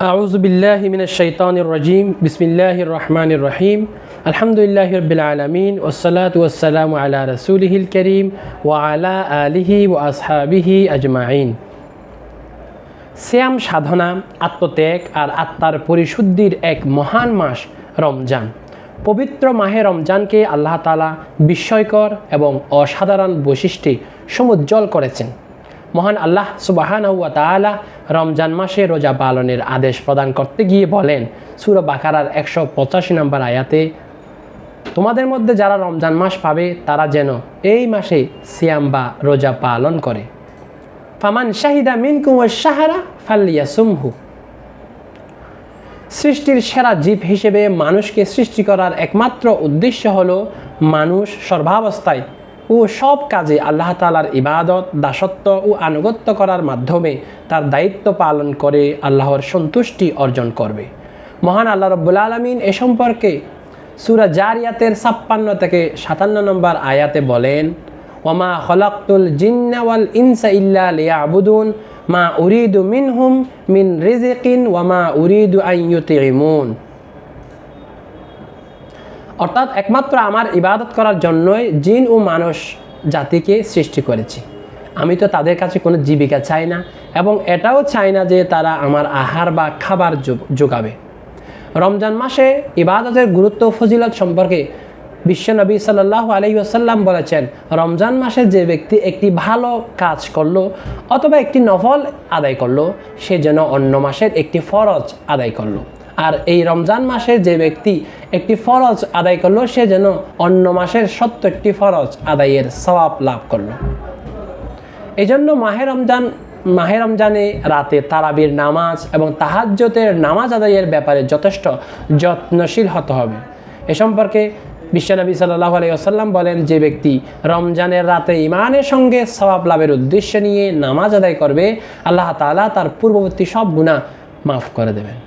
أعوذ بالله من الشيطان الرجيم بسم الله الرحمن الرحيم الحمد لله رب العالمين والصلاة والسلام على رسوله الكريم وعلى آله وأصحابه أجمعين শ্যাম সাধনা আত্মত্যাগ আর আত্মার পরিশুদ্ধির এক মহান মাস রমজান পবিত্র মাহে রমজানকে আল্লাহ তালা বিস্ময়কর এবং অসাধারণ বৈশিষ্ট্যে সমুজ্জ্বল করেছেন মহান আল্লাহ সুবাহান তালা রমজান মাসে রোজা পালনের আদেশ প্রদান করতে গিয়ে বলেন, সুর বাকারার একশো পঁচাশি নম্বর আয়াতে, তোমাদের মধ্যে যারা রমজান মাস পাবে, তারা যেন এই মাসে সিয়াম বা রোজা পালন করে। ফামান শাহিদা মিনকুম সাহারা ফাল্লিয়া সুমহু সৃষ্টির সেরা জীব হিসেবে মানুষকে সৃষ্টি করার একমাত্র উদ্দেশ্য হলো মানুষ সর্বাবস্থায় ও সব কাজে আল্লাহ তালার ইবাদত, দাসত্ব ও আনুগত্য করার মাধ্যমে তার দায়িত্ব পালন করে আল্লাহর সন্তুষ্টি অর্জন করবে। মহান আল্লাহ রব্বুল আলমিন এ সম্পর্কে সুরা জারিয়াতের ছাপ্পান্ন থেকে সাতান্ন নম্বর আয়াতে বলেন, ওমা খলাক্তুল জিন্নাওয়াল ইনসা ইল্লা লিয়াবুদুন, মা উরিদু মিনহুম মিন রিজিকিন ওয়ামা উরিদু আইয়ুতিমুন অর্থাৎ একমাত্র আমার ইবাদত করার জন্যই জিন ও মানুষ জাতিকে সৃষ্টি করেছি। আমি তো তাদের কাছে কোনো জীবিকা চাই না এবং এটাও চাই না যে তারা আমার আহার বা খাবার যোগাবে। রমজান মাসে ইবাদতের গুরুত্ব ফজিলত সম্পর্কে বিশ্বনবী সাল্লাহ আলহি আসাল্লাম বলেছেন, রমজান মাসে যে ব্যক্তি একটি ভালো কাজ করল অথবা একটি নফল আদায় করল, সে যেন অন্য মাসের একটি ফরজ আদায় করল। আর এই রমজান মাসে যে ব্যক্তি একটি ফরজ আদায় করল, সে যেন অন্য মাসের সত্তরটি ফরজ আদায়ের সবাব লাভ করল। এই জন্য মাহে রমজান, মাহে রমজানে রাতে তারাবির নামাজ এবং তাহাজ্যতের নামাজ আদায়ের ব্যাপারে যথেষ্ট যত্নশীল হতে হবে। এ সম্পর্কে বিশ্বনবী সাল্লাহ আলাইসাল্লাম বলেন, যে ব্যক্তি রমজানের রাতে ইমানের সঙ্গে সবাব লাভের উদ্দেশ্য নিয়ে নামাজ আদায় করবে, আল্লাহ তালা তার পূর্ববর্তী সব গুণা মাফ করে দেবেন।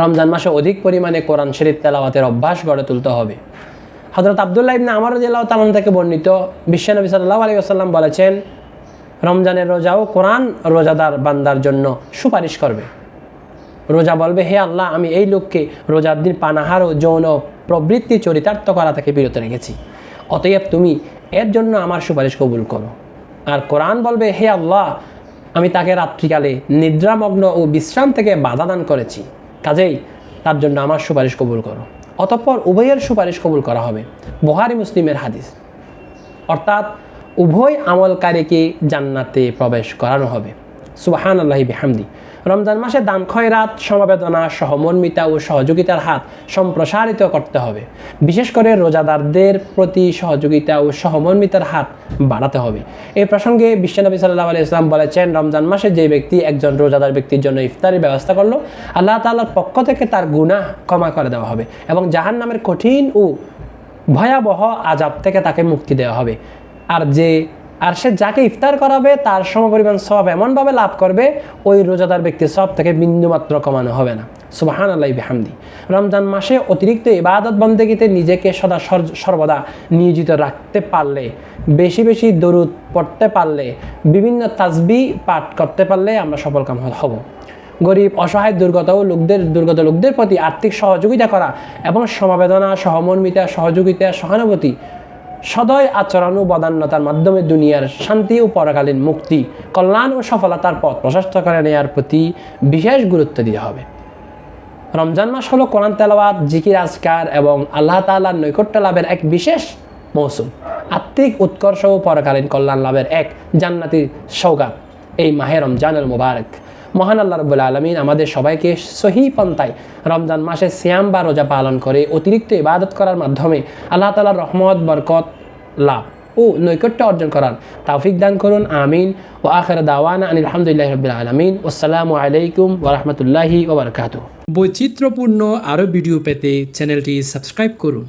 রমজান মাসে অধিক পরিমাণে কোরআন শরীফ তেলাওয়াতের অভ্যাস গড়ে তুলতে হবে। হজরত আবদুল্লাহ ইবনে আমার জেলাও তালন থেকে বর্ণিত বিশ্বনবী সাল্লাহ আলী আসাল্লাম বলেছেন, রমজানের রোজাও কোরআন রোজাদার বান্দার জন্য সুপারিশ করবে। রোজা বলবে, হে আল্লাহ, আমি এই লোককে রোজার দিন পানাহার ও যৌন প্রবৃত্তি চরিতার্থ করা থেকে বিরত রেখেছি। অতএব তুমি এর জন্য আমার সুপারিশ কবুল করো। আর কোরআন বলবে, হে আল্লাহ, আমি তাকে রাত্রিকালে নিদ্রামগ্ন ও বিশ্রাম থেকে বাধা দান করেছি। কাজেই তার জন্য আমার সুপারিশ কবুল করো। অতঃপর উভয়ের সুপারিশ কবুল করা হবে। বহারি মুসলিমের হাদিস। অর্থাৎ উভয় আমলকারীকে জান্নাতে প্রবেশ করানো হবে। সুবাহান আল্লাহি বিহামদি। রমজান মাসে দান খয়রাত, সমবেদনা সহমর্মিতা ও সহযোগিতার হাত সম্প্রসারিত করতে হবে। বিশেষ করে রোজাদারদের প্রতি সহযোগিতা ও সহমর্মিতার হাত বাড়াতে হবে। এই প্রসঙ্গে বিশ্বনবী সাল্লাহ আলি ইসলাম বলেছেন, রমজান মাসে যে ব্যক্তি একজন রোজাদার ব্যক্তির জন্য ইফতারের ব্যবস্থা করল, আল্লাহ তাল্লার পক্ষ থেকে তার গুনাহ ক্ষমা করে দেওয়া হবে এবং জাহান নামের কঠিন ও ভয়াবহ আজাব থেকে তাকে মুক্তি দেওয়া হবে। আর যে আর সে যাকে ইফতার করাবে, তার সমপরিমাণ সব এমনভাবে লাভ করবে, ওই রোজাদার ব্যক্তির সব থেকে বিন্দুমাত্র কমানো হবে না। সুবাহান আল্লাহ বেহামদি। রমজান মাসে অতিরিক্ত ইবাদত বন্দেগীতে নিজেকে সদা সর্বদা নিয়োজিত রাখতে পারলে, বেশি বেশি দরুদ পড়তে পারলে, বিভিন্ন তাজবি পাঠ করতে পারলে আমরা সফল কাম হব। গরিব, অসহায় দুর্গত লোকদের দুর্গত লোকদের প্রতি আর্থিক সহযোগিতা করা এবং সমবেদনা, সহমর্মিতা, সহযোগিতা, সহানুভূতি সদয় আচরণ ও বদান্যতার মাধ্যমে দুনিয়ার শান্তি ও পরকালীন মুক্তি, কল্যাণ ও সফলতার পথ প্রশস্ত করে নেওয়ার প্রতি বিশেষ গুরুত্ব দিতে হবে। রমজান মাস হলো কোরআন তেলাওয়াত, জিকির, আজকার এবং আল্লাহ তাল্লার নৈকট্য লাভের এক বিশেষ মৌসুম। আত্মিক উৎকর্ষ ও পরকালীন কল্যাণ লাভের এক জান্নাতি সৌগাত এই মাহে রমজানুল মুবারক। মহান আল্লাহ রবুল্লা আলমিন আমাদের সবাইকে সহি পন্থায় রমজান মাসে শ্যাম বা রোজা পালন করে অতিরিক্ত ইবাদত করার মাধ্যমে আল্লাহ তালার রহমত, বরকত, লাভ ও নৈকট্য অর্জন করার তাফিক দান করুন। আমিন। ও আখের দাওয়ানা আনিল আলহামদুলিল্লাহ রবিল আলমিন। আসসালামু আলাইকুম ওরহমতুল্লাহি ওবরকাত বৈচিত্র্যপূর্ণ আরও ভিডিও পেতে চ্যানেলটি সাবস্ক্রাইব করুন।